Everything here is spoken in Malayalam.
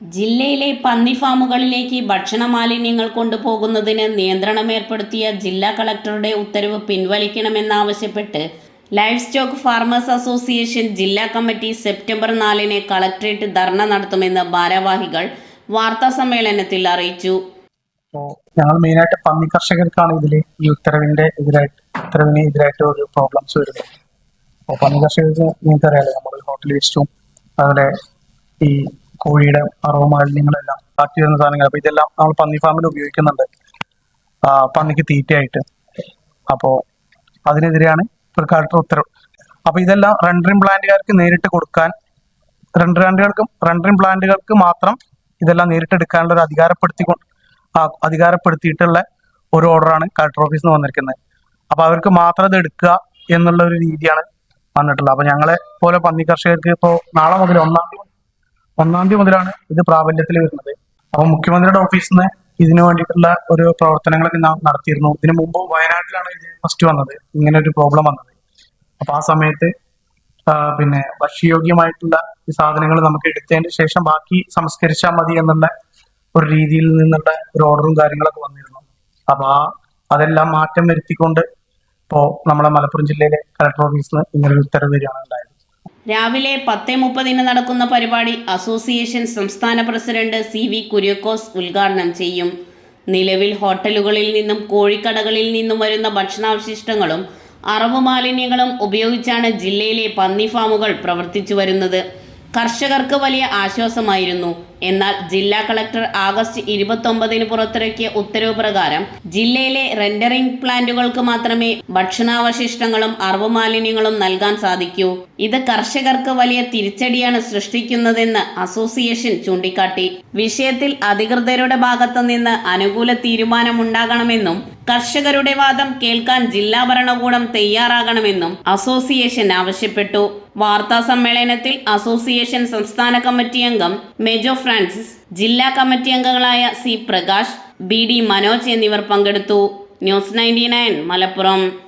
ജില്ലയിലെ പന്നി ഫാമുകളിലേക്ക് ഭക്ഷണ മാലിന്യങ്ങൾ കൊണ്ടുപോകുന്നതിന് നിയന്ത്രണം ഏർപ്പെടുത്തിയ ജില്ലാ കളക്ടറുടെ ഉത്തരവ് പിൻവലിക്കണമെന്നാവശ്യപ്പെട്ട് ലൈഫ് സ്റ്റോക്ക് ഫാർമേഴ്സ് അസോസിയേഷൻ ജില്ലാ കമ്മിറ്റി സെപ്റ്റംബർ നാലിന് കളക്ടറേറ്റ് ധർണ നടത്തുമെന്ന് ഭാരവാഹികൾ വാർത്താ സമ്മേളനത്തിൽ അറിയിച്ചു. ഞങ്ങൾ മെയിനായിട്ട് പന്നി കർഷകർക്കാണ് ഇതിൽ ഈ ഉത്തരവിന്റെ എതിരായിട്ട് ഉത്തരവിന് എതിരായിട്ട് ഒരു പ്രോബ്ലംസ് വരുന്നത്. അപ്പോൾ പന്നി കർഷകർക്ക് നിങ്ങൾക്ക് അറിയാലോ നമ്മൾ ഹോട്ടൽ വേസ്റ്റും അതുപോലെ ഈ കോഴിയുടെ അറവ് മാലിന്യങ്ങളെല്ലാം ബാക്കി വരുന്ന സാധനങ്ങൾ. അപ്പൊ ഇതെല്ലാം നമ്മൾ പന്നി ഫാമിൽ ഉപയോഗിക്കുന്നുണ്ട്. പന്നിക്ക് തീറ്റയായിട്ട്. അപ്പോൾ അതിനെതിരെയാണ് ഒരു കളക്ടർ ഉത്തരവ്. അപ്പൊ ഇതെല്ലാം റെൻഡറിംഗ് പ്ലാന്റുകാർക്ക് നേരിട്ട് കൊടുക്കാൻ റെൻഡറുകൾക്കും റെൻഡറിംഗ് പ്ലാന്റുകൾക്ക് മാത്രം ഇതെല്ലാം നേരിട്ട് എടുക്കാനുള്ള ഒരു അധികാരപ്പെടുത്തി അധികാരപ്പെടുത്തിയിട്ടുള്ള ഒരു ഓർഡറാണ് കളക്ടർ ഓഫീസിൽ നിന്ന് വന്നിരിക്കുന്നത്. അപ്പൊ അവർക്ക് മാത്രം ഇത് എടുക്കുക എന്നുള്ള ഒരു രീതിയാണ് വന്നിട്ടുള്ളത്. അപ്പൊ ഞങ്ങളെ പോലെ പന്നി കർഷകർക്ക് ഇപ്പോൾ നാളെ മുതൽ ഒന്നാം തീയതി ഒന്നാം തീയതി മുതലാണ് ഇത് പ്രാബല്യത്തിൽ വരുന്നത്. അപ്പൊ മുഖ്യമന്ത്രിയുടെ ഓഫീസിൽ നിന്ന് ഇതിനു വേണ്ടിയിട്ടുള്ള ഒരു പ്രവർത്തനങ്ങളൊക്കെ നടത്തിയിരുന്നു. ഇതിനു മുമ്പ് വയനാട്ടിലാണ് ഇത് ഫസ്റ്റ് വന്നത്. ഇങ്ങനെ ഒരു പ്രോബ്ലം വന്നത്. അപ്പൊ ആ സമയത്ത് പിന്നെ ഭക്ഷ്യയോഗ്യമായിട്ടുള്ള ഈ സാധനങ്ങൾ നമുക്ക് എടുത്തതിന് ശേഷം ബാക്കി സംസ്കരിച്ചാൽ മതി എന്നുള്ള ഒരു രീതിയിൽ നിന്നുള്ള ഒരു ഓർഡറും കാര്യങ്ങളൊക്കെ വന്നിരുന്നു. അപ്പൊ ആ അതെല്ലാം മാറ്റം വരുത്തിക്കൊണ്ട് ഇപ്പോ നമ്മളെ മലപ്പുറം ജില്ലയിലെ കളക്ടർ ഓഫീസിൽ ഇങ്ങനെ ഒരു ഉത്തരവ് വരികയാണ് രാവിലെ പത്ത് മുപ്പതിന് നടക്കുന്ന പരിപാടി അസോസിയേഷൻ സംസ്ഥാന പ്രസിഡന്റ് സി വി കുര്യക്കോസ് ഉദ്ഘാടനം ചെയ്യും. നിലവിൽ ഹോട്ടലുകളിൽ നിന്നും കോഴിക്കടകളിൽ നിന്നും വരുന്ന ഭക്ഷണാവശിഷ്ടങ്ങളും അറവ് മാലിന്യങ്ങളും ഉപയോഗിച്ചാണ് ജില്ലയിലെ പന്നി ഫാമുകൾ പ്രവർത്തിച്ചു വരുന്നത്. കർഷകർക്ക് വലിയ ആശ്വാസമായിരുന്നു. എന്നാൽ ജില്ലാ കളക്ടർ ആഗസ്റ്റ് ഇരുപത്തൊമ്പതിന് പുറത്തിറക്കിയ ഉത്തരവ് പ്രകാരം ജില്ലയിലെ റെൻഡറിംഗ് പ്ലാന്റുകൾക്ക് മാത്രമേ ഭക്ഷണാവശിഷ്ടങ്ങളും അറവ് മാലിന്യങ്ങളും നൽകാൻ സാധിക്കൂ. ഇത് കർഷകർക്ക് വലിയ തിരിച്ചടിയാണ് സൃഷ്ടിക്കുന്നതെന്ന് അസോസിയേഷൻ ചൂണ്ടിക്കാട്ടി. വിഷയത്തിൽ അധികൃതരുടെ ഭാഗത്തു നിന്ന് അനുകൂല തീരുമാനമുണ്ടാകണമെന്നും കർഷകരുടെ വാദം കേൾക്കാൻ ജില്ലാ ഭരണകൂടം തയ്യാറാകണമെന്നും അസോസിയേഷൻ ആവശ്യപ്പെട്ടു. വാർത്താ സമ്മേളനത്തിൽ അസോസിയേഷൻ സംസ്ഥാന കമ്മിറ്റി അംഗം മേജോ ഫ്രാൻസിസ് ജില്ലാ കമ്മിറ്റി അംഗങ്ങളായ C Prakash B D Manoj എന്നിവർ പങ്കെടുത്തു. News ninety Malappuram.